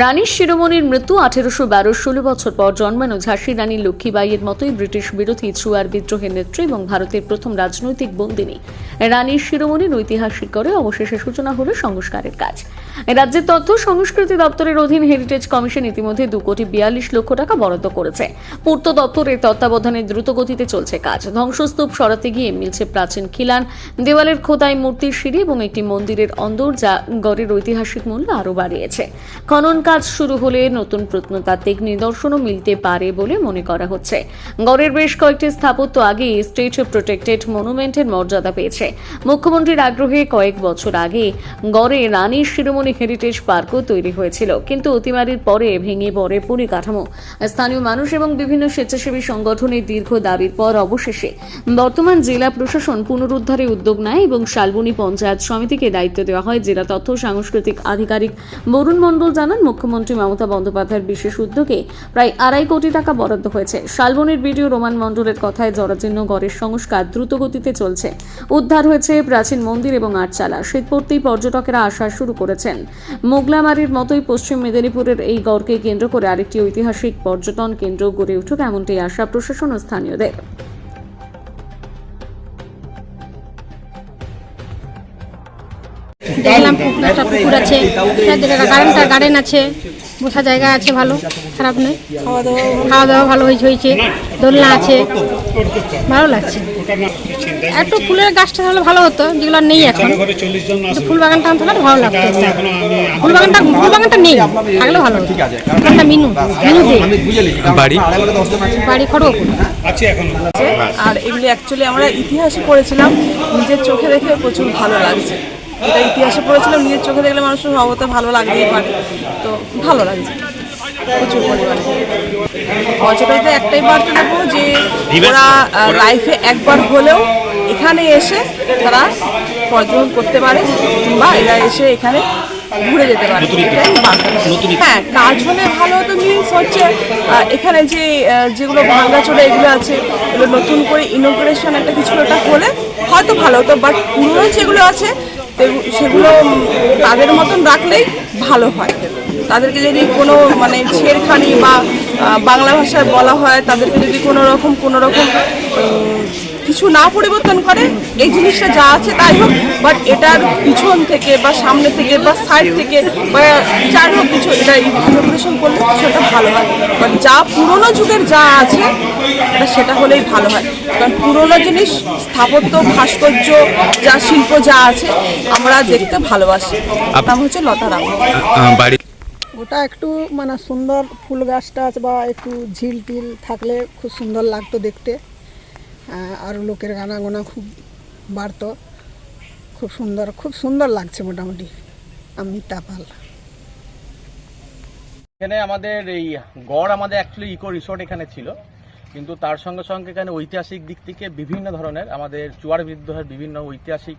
রানী শিরোমণির মৃত্যু আঠেরোশো বারো ষোলো বছর পর জন্মানো ঝাঁসি রানী লক্ষ্মীবাইয়ের মতোই ব্রিটিশ বিরোধী চুয়ার বিদ্রোহের নেত্রী এবং ভারতের প্রথম রাজনৈতিক বন্দিনী। রানী শিরোমণির ঐতিহাসিক করে অবশেষে সূচনা হলো সংস্কারের কাজ। রাজ্যের তথ্য সংস্কৃতি দপ্তরের অধীন হেরিটেজ কমিশন ইতিমধ্যে দু কোটি বিয়াল্লিশ লক্ষ টাকা বরাদ্দ করেছে। পূর্ত দপ্তরের তত্ত্বাবধানে দ্রুত গতিতে চলছে কাজ। ধ্বংসস্তূপ সরাতে গিয়ে মিলছে প্রাচীন খিলান। দেওয়ালের খোদাই মূর্তির সিঁড়ি এবং একটি মন্দিরের অন্দর যা গড়ের ঐতিহাসিক মূল্য আরও বাড়িয়েছে। খনন কাজ শুরু হলে নতুন প্রত্নতাত্ত্বিক নিদর্শনও মিলতে পারে বলে মনে করা হচ্ছে। গড়ের বেশ কয়েকটি স্থাপত্য আগে স্টেট প্রোটেক্টেড মনুমেন্টের মর্যাদা পেয়েছে। মুখ্যমন্ত্রীর আগ্রহে কয়েক বছর আগে গড়ে রানী শিরোমণি হেরিটেজ পার্কও তৈরি হয়েছিল। কিন্তু অতিমারির পরে ভেঙে পড়ে পরিকাঠামো। স্থানীয় মানুষ এবং বিভিন্ন স্বেচ্ছাসেবী সংগঠনের দীর্ঘ দাবির পর অবশেষে বর্তমান জেলা প্রশাসন পুনরুদ্ধারে উদ্যোগ নেয় এবং শালবনী পঞ্চায়েত সমিতিকে দায়িত্ব দেওয়া হয়। জেলা তথ্য সাংস্কৃতিক আধিকারিক বরুণ মণ্ডল জানান মুখ্যমন্ত্রী মমতা বন্দ্যোপাধ্যায়ের বিশেষ উদ্যোগে প্রায় আড়াই কোটি টাকা বরাদ্দ হয়েছে। শালবনির বিডিও রোমান মণ্ডলের কথায়, জরাজীর্ণ গড়ের সংস্কার দ্রুত গতিতে চলছে। উদ্ধার হয়েছে প্রাচীন মন্দির এবং আটচালা। শীত পড়তেই পর্যটকেরা আসা শুরু করেছেন। মোগলামারির মতোই পশ্চিম মেদিনীপুরের এই গড়কে কেন্দ্র করে আরেকটি ঐতিহাসিক পর্যটন কেন্দ্র গড়ে উঠুক এমনটাই আশা প্রশাসন ও স্থানীয়দের। দেখলাম পুকুর একটা পুকুর আছে। গার্ডেনটা গার্ডেন আছে। বসার জায়গা আছে ভালো খারাপ নেই খাওয়া দাওয়া ভালো হয়েছে হয়েছে। দোলনা আছে। ভালো লাগছে। একটু ফুলের গাছটা হলে ভালো হতো যেগুলো নেই এখন। ফুল বাগানটা আনতে ভালো লাগতো। ফুল বাগানটা ফুল বাগানটা নেই থাকলে ভালো হতো। মিনু মিনু বাড়ি? বাড়ি আর এগুলি অ্যাকচুয়ালি আমরা ইতিহাসে পড়েছিলাম। নিজের চোখে দেখে প্রচুর ভালো লাগছে। এটা ইতিহাসে পড়েছিলাম নিজের চোখে দেখলে মানুষের স্বভাবত ভালো লাগতেই পারে। তো ভালো লাগছে। প্রচুর পরিমাণে। পর্যটকদের একটাই বার্তা দেবো যে ওরা লাইফে একবার হলেও এখানে এসে তারা পর্যটন করতে পারে বা এরা এসে এখানে ঘুরে যেতে পারে। হ্যাঁ কাজ হলে ভালো হতো মিনস হচ্ছে এখানে যে যেগুলো যেগুলো ভাঙাচোরা এগুলো আছে এগুলো নতুন করে ইনোগ্রেশন একটা কিছু একটা হলে হয়তো ভালো হতো বাট পুরনো যেগুলো আছে সেগুলো তাদের মতন রাখলেই ভালো হয়। তাদেরকে যদি কোনো মানে ছেড়খানি বা বাংলা ভাষায় বলা হয়, তাদেরকে যদি কোনো রকম কোনো রকম কিছু না পরিবর্তন করে এই জিনিসটা যা আছে তাই হোক বাট এটার পিছন থেকে বা সামনে থেকে বা সাইড থেকে বা যার হোক কিছু এটা ইনোগ্রেশন করলে কিছু একটা ভালো হয়। বাট যা পুরোনো যুগের যা আছে এটা সেটা হলেই ভালো হয়। কারণ পুরোনো জিনিস স্থাপত্য ভাস্কর্য যা শিল্প যা আছে আমরা দেখতে ভালোবাসি। নাম হচ্ছে লতা রাম। বাড়ি ওটা একটু মানে সুন্দর ফুল গাছ টাছ বা একটু ঝিল টিল থাকলে খুব সুন্দর লাগতো দেখতে। আর লোকের গানা গোনা খুব বাড়তো। খুব সুন্দর খুব সুন্দর লাগছে মোটামুটি। আমি তাপাল এখানে আমাদের এই গড় আমাদের অ্যাকচুয়ালি ইকো রিসোর্ট এখানে ছিল। কিন্তু তার সঙ্গে সঙ্গে এখানে ঐতিহাসিক দিক থেকে বিভিন্ন ধরনের আমাদের চুয়ার বিদ্রোহের বিভিন্ন ঐতিহাসিক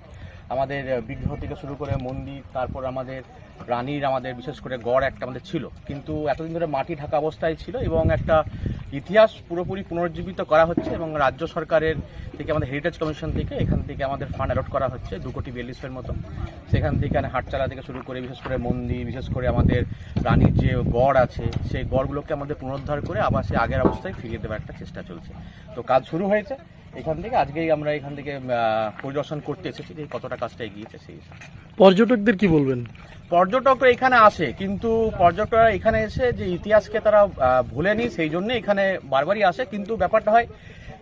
আমাদের বিগ্রহ থেকে শুরু করে মন্দির, তারপর আমাদের রানীর আমাদের বিশেষ করে গড় একটা আমাদের ছিল। কিন্তু এতদিন ধরে মাটি ঢাকা অবস্থায় ছিল এবং একটা ইতিহাস পুরোপুরি পুনর্জীবিত করা হচ্ছে এবং রাজ্য সরকারের থেকে আমাদের হেরিটেজ কমিশন থেকে এখান থেকে আমাদের ফান্ড অ্যালট করা হচ্ছে দু কোটি বিয়াল্লিশের মতো। সেখান থেকে হাটচালা থেকে শুরু করে বিশেষ করে মন্দির, বিশেষ করে আমাদের রানীর যে গড় আছে, সেই গড়গুলোকে আমাদের পুনরুদ্ধার করে আবার সে আগের অবস্থায় ফিরিয়ে দেওয়ার একটা চেষ্টা চলছে। তো কাজ শুরু হয়েছে। এখান থেকে আজকেই আমরা এখান থেকে পরিদর্শন করতে এসেছি যে কতটা কাজটা এগিয়েছে সেই পর্যটকদের কি বলবেন? পর্যটকরা এখানে আসে কিন্তু পর্যটকরা এখানে এসে যে ইতিহাসকে তারা ভুলেনি সেই জন্য এখানে বারবারই আসে। কিন্তু ব্যাপারটা হয়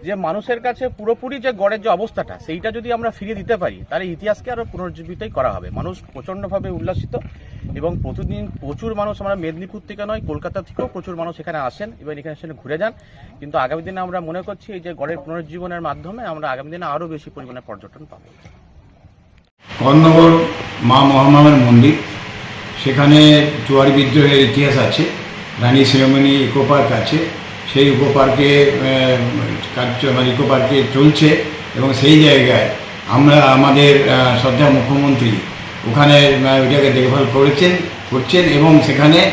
যে মানুষের কাছে পুরোপুরি যে গড়ের যে অবস্থাটা, সেইটা যদি আমরা ফিরিয়ে দিতে পারি, তাহলে ইতিহাসকে আরও পুনর্জীবিতই করা হবে। মানুষ প্রচণ্ডভাবে উল্লাসিত এবং প্রতিদিন প্রচুর মানুষ আমরা মেদিনীপুর থেকে নয়, কলকাতা থেকেও প্রচুর মানুষ এখানে আসেন এবং এখানে এসে ঘুরে যান। কিন্তু আগামী দিনে আমরা মনে করছি এই যে গড়ের পুনর্জীবনের মাধ্যমে আমরা আগামী দিনে আরও বেশি পরিমাণে পর্যটন পাবো। কর্ণগর মা মহামামের মন্দির। সেখানে জুয়ারি বিদ্রোহের ইতিহাস আছে, রানী শিরোমণি ইকো পার্ক আছে। সেই ইকো পার্কে কার্য মানে ইকো পার্কে চলছে এবং সেই জায়গায় আমরা আমাদের শ্রদ্ধা মুখ্যমন্ত্রী ওখানে ওইটাকে দেখভাল করেছেন করছেন এবং সেখানে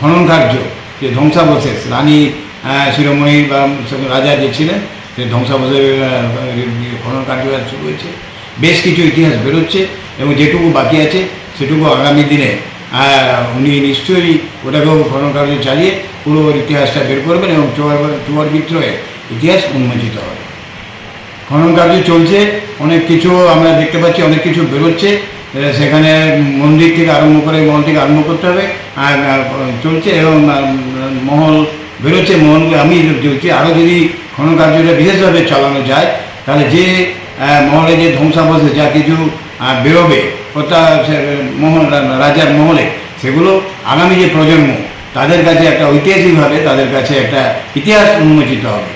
খনন কার্য যে ধ্বংসাবশেষ রানী শিরোমণি বা রাজা যে ছিলেন সেই ধ্বংসাবশেষের আহ, খনন কার্য শুরু হয়েছে। বেশ কিছু ইতিহাস বেরোচ্ছে এবং যেটুকু বাকি আছে সেটুকু আগামী দিনে উনি নিশ্চয়ই ওটাকেও খনন কার্য চালিয়ে পুরো ইতিহাসটা বের করবেন এবং চুয়ার চুয়ার বিদ্রোহের ইতিহাস উন্মোচিত হবে। খনন কার্য চলছে, অনেক কিছু আমরা দেখতে পাচ্ছি, অনেক কিছু বেরোচ্ছে। সেখানে মন্দির থেকে আরম্ভ করে মহল থেকে আরম্ভ করতে হবে, আর চলছে এবং মহল বেরোচ্ছে মহলগুলো আমি চলছি আরও যদি খনন কার্যটা বিশেষভাবে চালানো যায়, তাহলে যে মহলে যে ধ্বংসাবশেষ যা কিছু বেরোবে অর্থাৎ মহল রাজার মহলে, সেগুলো আগামী যে প্রজন্ম, তাদের কাছে একটা ঐতিহাসিকভাবে তাদের কাছে একটা ইতিহাস উন্মোচিত হবে।